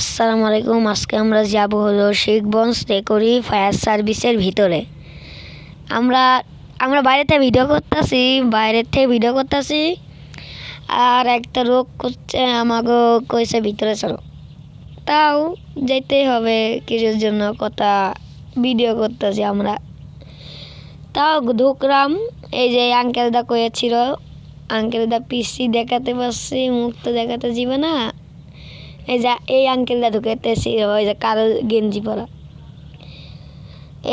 আসসালামু আলাইকুম, আজকে আমরা যাব হলো শিখগঞ্জ টেকরি ফায়ার সার্ভিসের ভিতরে। আমরা আমরা বাইরে থেকে ভিডিও করতেছি বাইরের থেকে ভিডিও করতেছি। আর একটা রোগ করছে আমাকে কইছে ভিতরে চলো। তাও যেতেই হবে কিছুর জন্য কথা, ভিডিও করতেছি আমরা। তাও ঢুকলাম, এই যে আঙ্কেলদা কয়েছিল আঙ্কেলদা পিসি দেখাতে পারছি, মুখ তো দেখাতে যাবে না। এই যে, এই আঙ্কেলটা ঢুকেতেছি ওই যে কালো গেঞ্জি পরা।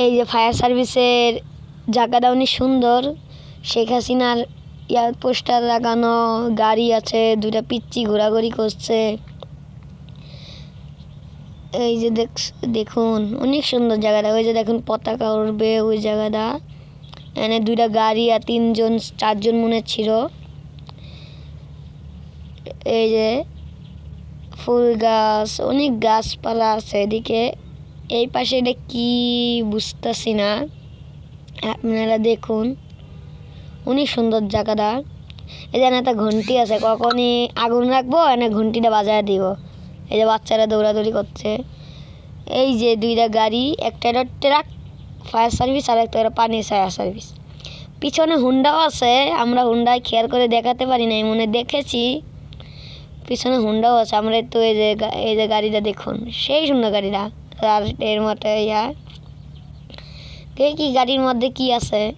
এই যে ফায়ার সার্ভিসের জায়গাটা অনেক সুন্দর। শেখ হাসিনার ইয়ার পোস্টার লাগানো, গাড়ি আছে দুটা পিচ্ছি ঘোরাঘুরি করছে। এই যে দেখ দেখুন, অনেক সুন্দর জায়গাটা। ওই যে দেখুন, পতাকা উড়বে ওই জায়গাটা। এখানে দুইটা গাড়ি আর তিনজন, চারজন মনে ছিল। এই যে ফুল গাছ, অনেক গাছপালা আছে এদিকে। এই পাশে এটা কি বুঝতেছি না। আপনারা দেখুন, অনেক সুন্দর জায়গাটা। এই যেন একটা ঘন্টি আছে, কখনই আগুন রাখব, এনে ঘন্টিটা বাজায় দিব। এই যে বাচ্চারা দৌড়াদৌড়ি করছে। এই যে দুইটা গাড়ি, একটা এটা ট্রাক, ফায়ার সার্ভিস আর একটা এটা পানি ফায়ার সার্ভিস। পিছনে হুন্ডাও আছে, আমরা হুন্ডায় খেয়াল করে দেখাতে পারি না মনে দেখেছি। পিছনে হুন্ডাও আছে। আমরা তো এই যে এই যে গাড়িটা দেখুন। সেই সুন্দর গাড়িটা। আর এর মতো ইয়া। দেখি গাড়ির মধ্যে কি আছে।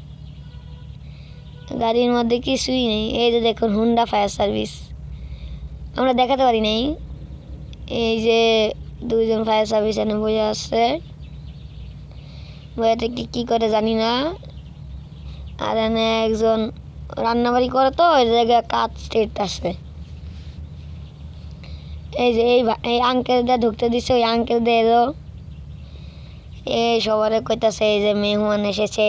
গাড়ির মধ্যে কিছুই নেই। এই যে দেখুন, হুন্ডা ফায়ার সার্ভিস। আমরা দেখাতে পারি নাই। এই যে দুইজন ফায়ার সার্ভিস এনে বসে আছে। বইয়াতে কি, কী করে জানি না। আর এনে একজন রান্নাবাড়ি করে তো, ওই জায়গায় কাজ স্টেট আছে এই যে, এই আঙ্কেলটা ঢুকতে দিছে, ওই আঙ্কেলদের এলো। এই সবারে কইতাছে, এই যে মেহমান এসেছে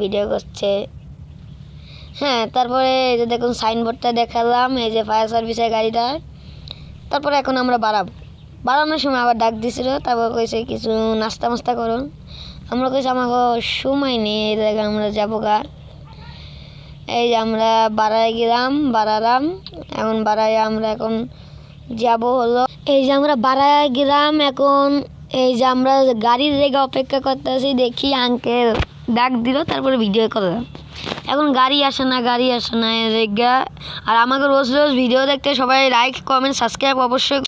ভিডিও করছে। হ্যাঁ তারপরে এই যে দেখুন সাইনবোর্ডটা দেখালাম, এই যে ফায়ার সার্ভিসের গাড়িটা। তারপরে এখন আমরা বাড়াবো। বাড়ানোর সময় আবার ডাক দিছিল, তারপর কইছে, কিছু নাস্তা মাস্তা করুন আমরা কইছি আমাকে সময় নেই, এই জায়গায় আমরা যাব গা। এই যে আমরা বাড়ায় গেলাম, বাড়ালাম। এখন বাড়ায় আমরা এখন যাব হলো। এই যে আমরা বাড়ায় গেলাম, এখন এই যে আমরা গাড়ির রেগে অপেক্ষা করতেছি, দেখি আঙ্কেল ডাক দিল, তারপরে ভিডিও করলাম এখন গাড়ি আসে না, গাড়ি আসে না রেগা। আর আমাকে রোজ রোজ ভিডিও দেখতে সবাই লাইক কমেন্ট সাবস্ক্রাইব অবশ্যই